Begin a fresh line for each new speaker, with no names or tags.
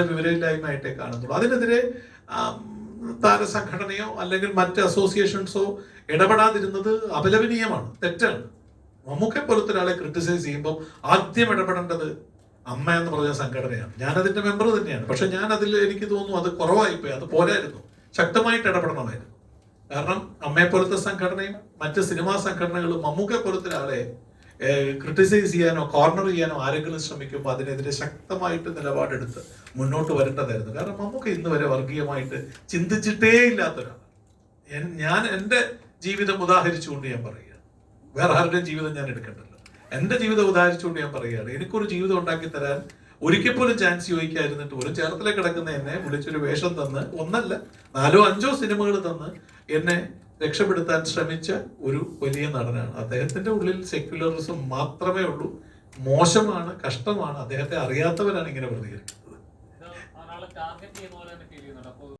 വിവരമില്ലായ്മയായിട്ടേ കാണുന്നുള്ളൂ. അതിനെതിരെ താരസംഘടനയോ അല്ലെങ്കിൽ മറ്റ് അസോസിയേഷൻസോ ഇടപെടാതിരുന്നത് അപലപനീയമാണ്. തെറ്റാണ്. മമ്മൂക്കെ പോലത്തെ ഒരാളെ ക്രിട്ടിസൈസ് ചെയ്യുമ്പോൾ ആദ്യം ഇടപെടേണ്ടത് അമ്മ എന്ന് പറഞ്ഞ സംഘടനയാണ്. ഞാനതിന്റെ മെമ്പർ തന്നെയാണ്. പക്ഷെ ഞാൻ അതിൽ എനിക്ക് തോന്നുന്നു അത് കുറവായിപ്പോയി. അത് പോരായിരുന്നു. ശക്തമായിട്ട് ഇടപെടണമായിരുന്നു. കാരണം അമ്മയെ പോലത്തെ സംഘടനയും മറ്റ് സിനിമാ സംഘടനകളും മമ്മൂക്കെ പോലത്തെ ഒരാളെ ക്രിട്ടിസൈസ് ചെയ്യാനോ കോർണർ ചെയ്യാനോ ആരെങ്കിലും ശ്രമിക്കുമ്പോൾ അതിനെതിരെ ശക്തമായിട്ട് നിലപാടെടുത്ത് മുന്നോട്ട് വരേണ്ടതായിരുന്നു. കാരണം നമുക്ക് ഇന്ന് വരെ വർഗീയമായിട്ട് ചിന്തിച്ചിട്ടേ ഇല്ലാത്തൊരാളാണ് എൻ- ഞാൻ എന്റെ ജീവിതം ഉദാഹരിച്ചുകൊണ്ട് ഞാൻ പറയുക വേറെ ആരുടെയും ജീവിതം ഞാൻ എടുക്കണ്ടല്ലോ എന്റെ ജീവിതം ഉദാഹരിച്ചുകൊണ്ട് ഞാൻ പറയുകയാണ്. എനിക്കൊരു ജീവിതം ഉണ്ടാക്കി തരാൻ ഒരിക്കൽ പോലും ചാൻസ് ചോദിക്കാതിരുന്നിട്ട് ഒരു ചേർത്തല കിടക്കുന്ന എന്നെ വിളിച്ചൊരു വേഷം തന്ന് ഒന്നല്ല നാലോ അഞ്ചോ സിനിമകൾ തന്ന് എന്നെ രക്ഷപ്പെടുത്താൻ ശ്രമിച്ച ഒരു വലിയ നടനാണ്. അദ്ദേഹത്തിന്റെ ഉള്ളിൽ സെക്യുലറിസം മാത്രമേ ഉള്ളൂ. മോശമാണ് കഷ്ടമാണ്. അദ്ദേഹത്തെ അറിയാത്തവരാണ് ഇങ്ങനെ പ്രതികരിക്കുന്നത്.